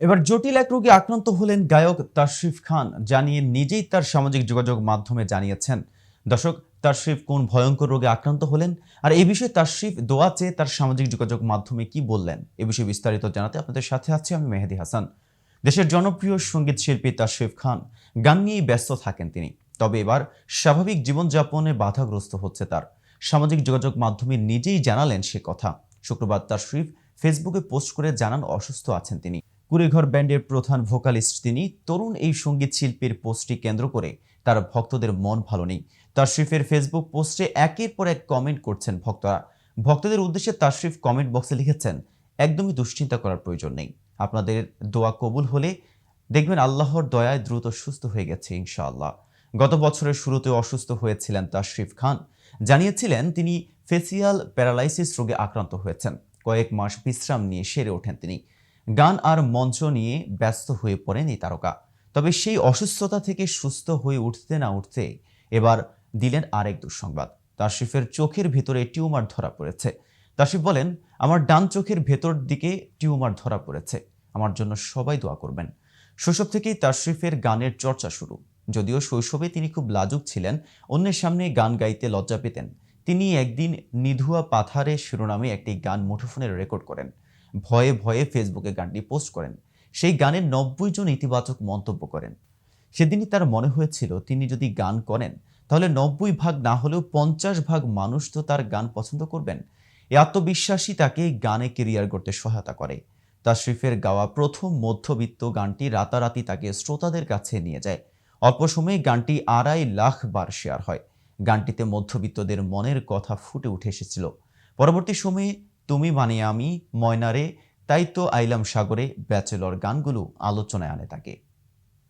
এবার জটিল এক রোগে আক্রান্ত হলেন গায়ক তাশরিফ খান, জানিয়ে নিজেই তার সামাজিক যোগাযোগ মাধ্যমে জানিয়েছেন। দর্শক, তাশরিফ কোন ভয়ঙ্কর রোগে আক্রান্ত হলেন আর এই বিষয়ে তাশরিফ দোয়া চেয়ে তার সামাজিক যোগাযোগ মাধ্যমে কি বললেন, এ বিষয়ে বিস্তারিত জানাতে আপনাদের সাথে আছি আমি মেহেদি হাসান। দেশের জনপ্রিয় সংগীত শিল্পী তাশরিফ খান, গান নিয়েই ব্যস্ত থাকেন তিনি, তবে এবার স্বাভাবিক জীবনযাপনে বাধাগ্রস্ত হচ্ছে তার। সামাজিক যোগাযোগ মাধ্যমে নিজেই জানালেন সে কথা। শুক্রবার তাশরিফ ফেসবুকে পোস্ট করে জানান অসুস্থ আছেন তিনি। কুড়িঘর ব্যান্ডের প্রধান ভোকালিস্ট তিনি তরুণ এই সংগীত শিল্পীর পোস্টটি কেন্দ্র করে তার ভক্তদের মন ভালো নেই। তাশরিফের ফেসবুক পোস্টে একের পর এক কমেন্ট করছেন ভক্তরা। ভক্তদের উদ্দেশ্যে তাশরিফ কমেন্ট বক্সে লিখেছেন, একদমই দুশ্চিন্তা করার প্রয়োজন নেই। আপনাদের দোয়া কবুল হলে দেখবেন আল্লাহর দয়ায় দ্রুত সুস্থ হয়ে গেছে ইনশাআল্লাহ। গত বছরের শুরুতে অসুস্থ হয়েছিলেন তাশরিফ খান। জানিয়েছিলেন তিনি ফেসিয়াল প্যারালাইসিস রোগে আক্রান্ত হয়েছেন। কয়েক মাস বিশ্রাম নিয়ে সেরে ওঠেন তিনি। গান আর মঞ্চ নিয়ে ব্যস্ত হয়ে পড়েন এই তারকা। তবে সেই অসুস্থতা থেকে সুস্থ হয়ে উঠতে না উঠতে এবার দিলেন আরেক দুঃসংবাদ। তাশরিফের চোখের ভেতরে টিউমার ধরা পড়েছে। তাশরিফ বলেন, আমার ডান চোখের ভেতর দিকে টিউমার ধরা পড়েছে। আমার জন্য সবাই দোয়া করবেন। শৈশব থেকেই তাশরিফের গানের চর্চা শুরু। যদিও শৈশবে তিনি খুব লাজুক ছিলেন, অন্যের সামনে গান গাইতে লজ্জা পেতেন। তিনি একদিন নিধুয়া পাথারে শিরোনামে একটি গান মুঠোফোনে রেকর্ড করেন। ভয়ে ভয়ে ফেসবুকে গানটি পোস্ট করেন। সেই গানের নব্বই জন ইতিবাচক মন্তব্য করেন। সেদিনই তার মনে হয়েছিল, তিনি যদি গান করেন, তাহলে নব্বই ভাগ না হলেও পঞ্চাশ ভাগ মানুষ তো তার গান পছন্দ করবেন। এই আত্মবিশ্বাসী তাকে গানে কেরিয়ার করতে সহায়তা করে। তাশরিফের গাওয়া প্রথম মধ্যবিত্ত গানটি রাতারাতি তাকে শ্রোতাদের কাছে নিয়ে যায়। অল্প সময়ে গানটি আড়াই লাখ বার শেয়ার হয়। গানটিতে মধ্যবিত্তদের মনের কথা ফুটে উঠে এসেছিল। পরবর্তী সময়ে তুমি মানে আমি ময়নারে তাই তো আইলাম সাগরে ব্যাচেলর গানগুলো আলোচনায় আনে তাকে।